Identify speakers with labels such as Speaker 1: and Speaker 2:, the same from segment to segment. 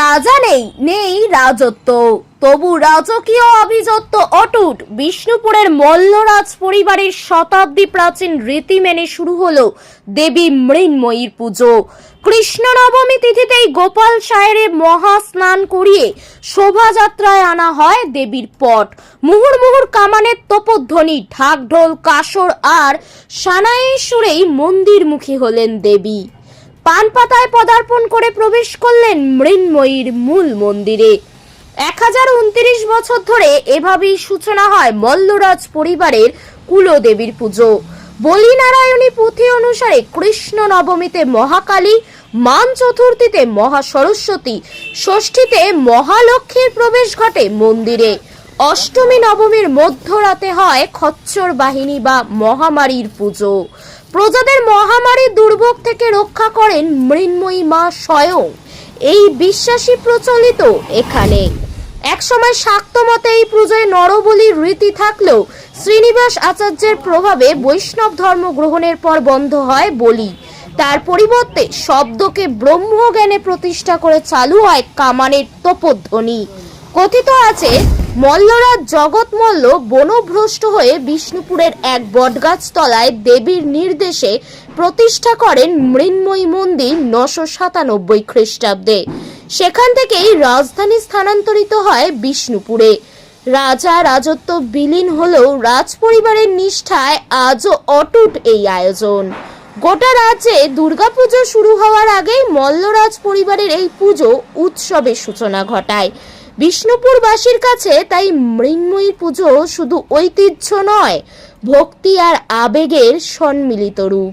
Speaker 1: রাজা নেই নেই রাজত্ব। তবু রাজকীয় অভিজাত্য অটুট বিষ্ণুপুরের মল্লরাজ পরিবারের শতাব্দী প্রাচীন রীতি মেনে শুরু হলো দেবী মৃন্ময়ীর পুজো। কৃষ্ণ নবমী তিথিতেই গোপাল সায়েরে মহা স্নান করিয়ে শোভাযাত্রায় আনা হয় দেবীর পট। মুহুর মুহুর কামানের তপধ্বনি ঢাক ঢোল কাসর আর সানাইয়ের সুরেই মন্দিরমুখী হলেন দেবী। পান পাতায় পদার্পণ করে প্রবেশ করলেন মৃন্ময়ীর মূল মন্দিরে। এক হাজার উনত্রিশ বছর ধরে এভাবেই সূচনা হয় মল্লরাজ পরিবারের কুলদেবীর পুজো। বলিনারায়ণী পুঁথি অনুসারে কৃষ্ণ নবমীতে মহাকালী, মান চতুর্থীতে মহা সরস্বতী ষষ্ঠীতে মহালক্ষ্মীর প্রবেশ ঘটে মন্দিরে। অষ্টমী নবমীর মধ্যরাতে হয় খচ্চর বাহিনী বা মহামারীর পুজো। প্রজাদের মহামারী দুর্ভোগ থেকে রক্ষা করেন মৃন্ময়ী মা স্বয়ং। এই বিশ্বাসী প্রচলিত এখানে। একসময় শাক্ত মতে এই পুজোয় নরবলির রীতি থাকলেও শ্রীনিবাস আচার্যের প্রভাবে বৈষ্ণব ধর্ম গ্রহণের পর বন্ধ হয় বলি। তার পরিবর্তে শব্দকে ব্রহ্মজ্ঞানে প্রতিষ্ঠা করে চালু হয় কামানের তপধ্বনি। কথিত আছে মল্লরাজ জগৎ মল্ল বনভ্রষ্ট হয়ে বিষ্ণুপুরের এক বটগাছ তলায় দেবীর নির্দেশে প্রতিষ্ঠা করেন মৃন্ময়ী মন্দির নশো সাতানব্বই খ্রিস্টাব্দে। সেখান থেকেই রাজধানী স্থানান্তরিত হয় বিষ্ণুপুরে। রাজা রাজত্ব বিলীন হলেও রাজ পরিবারের নিষ্ঠায় আজও অটুট এই আয়োজন। গোটা রাজ্যে দুর্গাপুজো শুরু হওয়ার আগেই মল্লরাজ পরিবারের এই পুজো উৎসবের সূচনা ঘটায়। বিষ্ণুপুরবাসীর কাছে তাই মৃন্ময়ী পুজো শুধু ঐতিহ্য নয় ভক্তি আর আবেগের সম্মিলিত রূপ।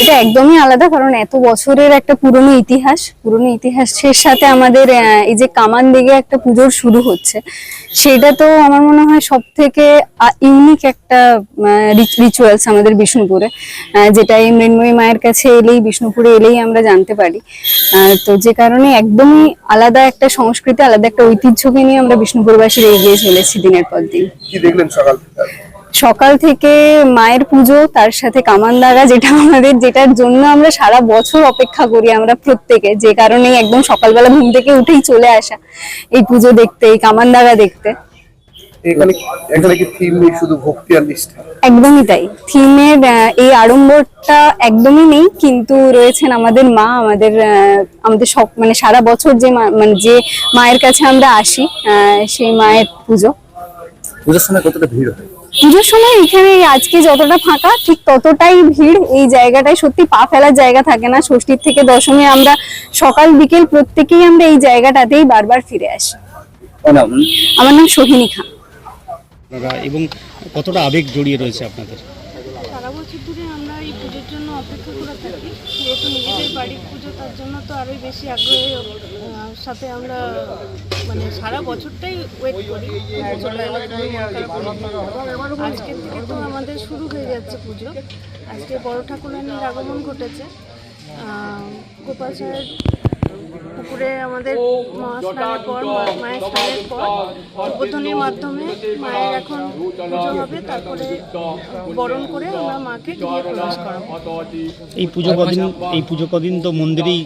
Speaker 2: এটা একদমই আলাদা, কারণ এত বছরের একটা পুরনো ইতিহাস। পুরনো ইতিহাসের সাথে আমাদের এই যে কামান দিকে একটা পুজোর শুরু হচ্ছে, সেটা তো আমার মনে হয় সব থেকে ইউনিক একটা রিচুয়ালস আমাদের বিষ্ণুপুরে যেটা এই মৃন্ময়ী মায়ের কাছে এলেই, বিষ্ণুপুরে এলেই আমরা জানতে পারি। তো যে কারণে একদমই আলাদা একটা সংস্কৃতি, আলাদা একটা ঐতিহ্যকে নিয়ে আমরা বিষ্ণুপুরবাসীর এগিয়ে চলেছি দিনের পর দিন।
Speaker 3: কি দেখলেন সকাল?
Speaker 2: সকাল থেকে মায়ের পুজো তার সাথে কামান কামানদাগা যেটা আমাদের যেটার জন্য আমরা সারা বছর অপেক্ষা করি আমরা প্রত্যেকে যে কারণে একদম সকালবেলা ঘুম থেকে উঠেই চলে আসা এই পুজো দেখতে এই কামানদাগা দেখতে।
Speaker 3: এখানে এখানে কি থিম নেই শুধু ভক্তি আর নিষ্ঠা?
Speaker 2: একদমই তাই। থিমের এই আড়ম্বরটা একদমই নেই কিন্তু রয়েছেন আমাদের মা আমাদের আমাদের সব মানে সারা বছর যে মা- মানে যে মায়ের কাছে আমরা আসি সেই মায়ের পুজো।
Speaker 4: পুজোর সময় কতটা ভিড় হয়?
Speaker 2: পুজোর সময় এখানে আজকে যতটা ফাঁকা ঠিক ততটাই ভিড়। এই জায়গাটায় সত্যি পা ফেলার জায়গা থাকে না। ষষ্ঠীর থেকে দশমী আমরা সকাল বিকেল প্রত্যেকেই আমরা এই জায়গাটাতেই বারবার ফিরে আসি। আমার নাম সোহিনী খান
Speaker 5: এবং কতটা আবেগ জড়িয়ে রয়েছে আপনাদের?
Speaker 6: সারা বছর ধরে আমরা এই পুজোর জন্য অপেক্ষা করে থাকি। যেহেতু নিজেদের বাড়ির পুজো তার জন্য তো আরোই বেশি আগ্রহের আহ, সাথে আমরা মানে সারা বছরটাই ওয়েট করি। হয়ে। আজকের থেকে তো আমাদের শুরু হয়ে যাচ্ছে পুজো। আজকে বড় ঠাকুরানির আগমন ঘটেছে। গোপাল সাহেব পুকুরে আমাদের মা স্নানের পর মায়ের স্নানের পর উদ্বোধনীর মাধ্যমে মায়ের এখন পুজো হবে তারপরে বরণ করে আমরা মাকে গৃহে প্রবেশ করাবো
Speaker 5: এই পুজো কদিন এই পুজো কদিন তো মন্দিরেই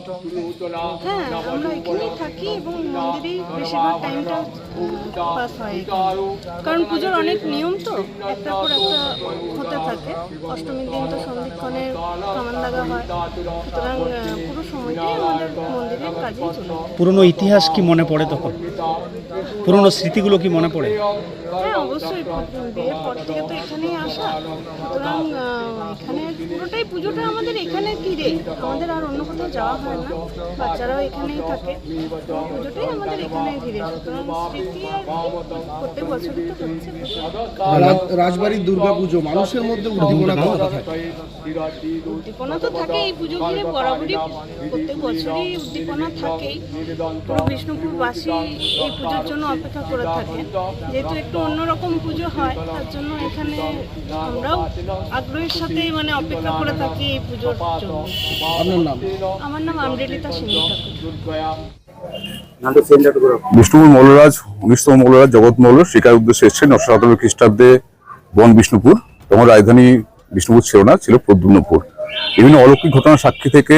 Speaker 6: হ্যাঁ আমরা এখানেই থাকি এবং মন্দিরেই বেশিরভাগ টাইমটা পাস হয় কারণ পুজোর অনেক নিয়ম তো একটার পর একটা হতে থাকে অষ্টমীর দিন তো সন্ধিক্ষণের কামান লাগা হয় সুতরাং পুরো সময়টাই আমাদের চলে যায়
Speaker 5: পুরনো ইতিহাস কি মনে পড়ে তখন? পুরনো স্মৃতিগুলো কি মনে পড়ে?
Speaker 6: হ্যাঁ অবশ্যই বিয়ের পর থেকে তো এখানেই আসা। সুতরাং আহ, এখানে পুরোটাই পুজোটা আমাদের এখানে ঘিরে আমাদের আর অন্য কোথাও যাওয়া হয় না। বাচ্চারাও এখানেই থাকে। তো পুজোটাই আমাদের এখানে ঘিরে। সুতরাং স্মৃতি আর কি, প্রত্যেক বছরই তো হচ্ছে পুজো।
Speaker 3: রাজ- রাজবাড়ির দুর্গাপুজো মানুষের মধ্যে উদ্দীপনা কতটা থাকে?
Speaker 6: উদ্দীপনা তো থাকে এই পুজো ঘিরে। বরাবরই প্রত্যেক বছরই উদ্দীপনা থাকেই। পুরো বিষ্ণুপুরবাসী এই পুজোর জন্য অপেক্ষা করে থাকে। যেহেতু একটু অন্যরকম পুজো হয় তার জন্য এখানে আমরাও আগ্রহের সাথে মানে অপেক্ষা করে থাকি এই পুজোর জন্য। আমার নাম আমরেলিতা সিংহ ঠাকুর
Speaker 7: বিষ্ণুপুর মল্লরাজ উনিশতম মল্লরাজ জগৎ মল্ল শিকার উদ্দেশ্যে এসেছেন নশো সতেরো খ্রিস্টাব্দে বন বিষ্ণুপুর। তখন রাজধানী বিষ্ণুপুর ছিল না ছিল প্রদ্যুম্নপুর। বিভিন্ন অলৌকিক ঘটনার সাক্ষী থেকে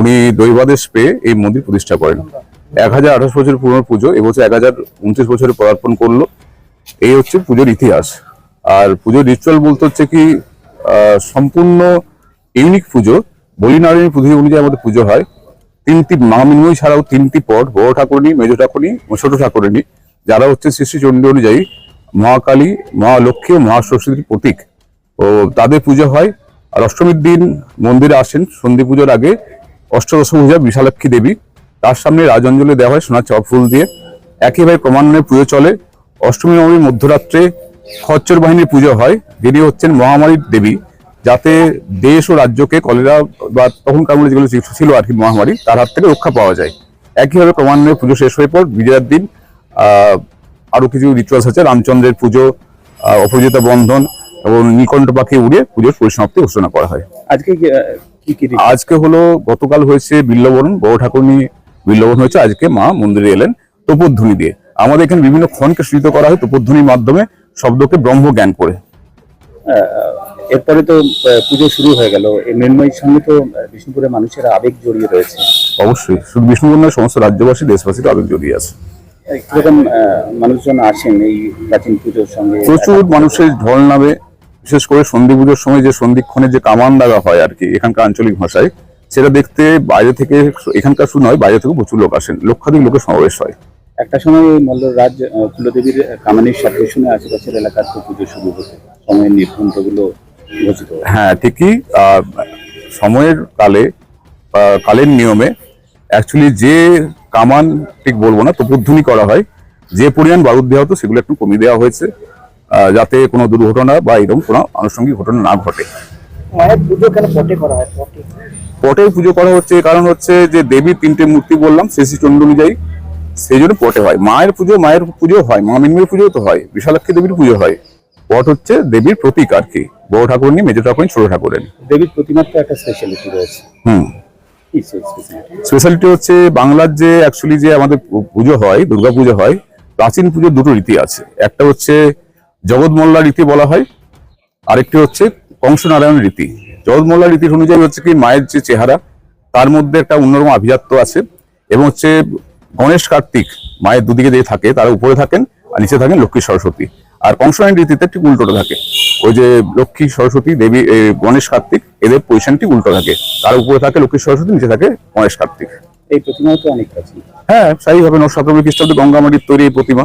Speaker 7: উনি দৈবাদেশ পেয়ে এই মন্দির প্রতিষ্ঠা করেন। এক হাজার আঠাশ বছর পুরনো পুজো এবছর এক হাজার উনত্রিশ বছরে পদার্পণ করল। এই হচ্ছে পুজোর ইতিহাস। আর পুজোর রিচুয়াল বলতে হচ্ছে কি সম্পূর্ণ ইউনিক পুজো। বলি নারায়ণী পুজো অনুযায়ী আমাদের পুজো হয়। তিনটি মা ছাড়াও তিনটি পট বড় ঠাকুরনি মেজ ঠাকুরনি ও ছোট ঠাকুরনি যারা হচ্ছে শ্রী চণ্ডী অনুযায়ী মহাকালী মহা লক্ষ্মী ও মহাসরস্বতীর প্রতীক। ও তাদের পুজো হয় আর অষ্টমীর দিন মন্দিরে আসেন সন্ধি পুজোর আগে অষ্টদশ পূজা বিশালাক্ষী দেবী। তার সামনে রাজঞ্জলি দেওয়া হয় সোনা চপ ফুল দিয়ে। একইভাবে ক্রমান্বয়ে পুজো চলে। অষ্টমী নবমী মধ্যরাত্রে খচ্চর বাহিনীর পুজো হয়। যিনি হচ্ছেন মহামারীর দেবী। যাতে দেশ ও রাজ্যকে কলেরা বা তখনকার মধ্যে যেগুলো ছিল- আর কি মহামারী, তার হাত থেকে রক্ষা পাওয়া যায়। একইভাবে ক্রমান্বয়ে পুজো শেষ হয়ে পর বিজয়ার দিন, আহ আরও কিছু রিচুয়ালস আছে। রামচন্দ্রের পুজো অপরাজিতা বন্ধন এবং নিকণ্ঠ পাখি উড়ে পুজোর পরিসমাপ্তি ঘোষণা করা হয়।
Speaker 4: আজকে?
Speaker 7: আজকে হলো গতকাল হয়েছে বিল্লবরণ বড় ঠাকুরনি বিল্লবরণ হয়েছে আজকে মা মন্দিরে এলেন তোপধ্বনি দিয়ে। আমাদের এখানে বিভিন্ন ক্ষণকে সৃজিত করা হয় তোপধ্বনির মাধ্যমে শব্দকে ব্রহ্ম জ্ঞান করে
Speaker 4: এরপরে তো পুজো শুরু হয়ে গেল। এই মৃন্ময়ীর সঙ্গে তো বিষ্ণুপুরের মানুষের আবেগ জড়িয়ে রয়েছে।
Speaker 7: অবশ্যই শুধু বিষ্ণুবন্ধার সমস্ত রাজ্যবাসী দেশবাসীর আবেগ জড়িয়ে আছে।
Speaker 4: কীরকম মানুষজন আসেন এই প্রাচীন পুজোর সঙ্গে?
Speaker 7: প্রচুর মানুষের ঢল নামে বিশেষ করে সন্ধি পুজোর সময় যে সন্ধিক্ষণে যে কামান দাগা হয় আর কি এখানকার আঞ্চলিক ভাষায় সেটা দেখতে বাইরে থেকে এখানকার শুধু নয় বাইরে থেকে প্রচুর লোক আসেন লক্ষাধিক লোকের সমাবেশ হয়।
Speaker 4: একটা সময় মল্লরাজ কুলদেবীর কামানির শব্দ শুনে আশেপাশের এলাকার তো পুজো শুরু হতো সময়ের নির্ঘণ্টগুলো।
Speaker 7: হ্যাঁ ঠিকই সময়ের কালে কালের নিয়মে অ্যাকচুয়ালি যে কামান ঠিক বলব না তপধ্বনি করা হয় যে পরিমাণ বারুদ দেওয়া হতো সেগুলো একটু কমিয়ে দেওয়া হয়েছে। যাতে কোনো দুর্ঘটনা বা এরকম কোনো আনুষঙ্গিক ঘটনা না ঘটে।
Speaker 4: পটে হয়?
Speaker 7: পুজো করা হচ্ছে কারণ হচ্ছে যে দেবীর তিনটে মূর্তি বললাম শ্রী চন্দ্র অনুযায়ী সেই জন্য পটে হয়। মায়ের পুজো মায়ের পুজো হয় মা মিনমির পুজো তো হয় বিশালাক্ষী দেবীর পুজো হয়। পট হচ্ছে দেবীর প্রতীক আর কি বড় ঠাকুরনি মেজ ঠাকুরনি ছোট ঠাকুরের
Speaker 4: দেবীর প্রতিমার তো একটা স্পেশালিটি রয়েছে।
Speaker 7: হুম।
Speaker 4: স্পেশালিটি
Speaker 7: হচ্ছে বাংলার যে অ্যাকচুয়ালি যে আমাদের পুজো হয় দুর্গা পুজো হয় প্রাচীন পুজোর দুটো রীতি আছে। একটা হচ্ছে জগৎমল্লা রীতি বলা হয়। আরেকটি হচ্ছে কংসনারায়ণ রীতি। জগৎমল্লা রীতির অনুযায়ী হচ্ছে কি মায়ের যে চেহারা তার মধ্যে একটা অন্যরকম আভিজাত্য আছে এবং হচ্ছে গণেশ কার্তিক মায়ের দুদিকে যে থাকে তারা উপরে থাকেন আর নিচে থাকেন লক্ষ্মী সরস্বতী। আর কংসনারায়ণ রীতিতে একটি উল্টোটা থাকে। ওই যে লক্ষ্মী সরস্বতী দেবী গণেশ কার্তিক এদের পজিশনটি উল্টো থাকে। তার উপরে থাকে লক্ষ্মী সরস্বতী নিচে থাকে গণেশ কার্তিক।
Speaker 4: এই প্রতিমাও তো অনেক প্রাচীন
Speaker 7: হ্যাঁ স্বাভাবিকভাবে নশো সতেরো খ্রিস্টাব্দে গঙ্গামাটির তৈরি এই প্রতিমা।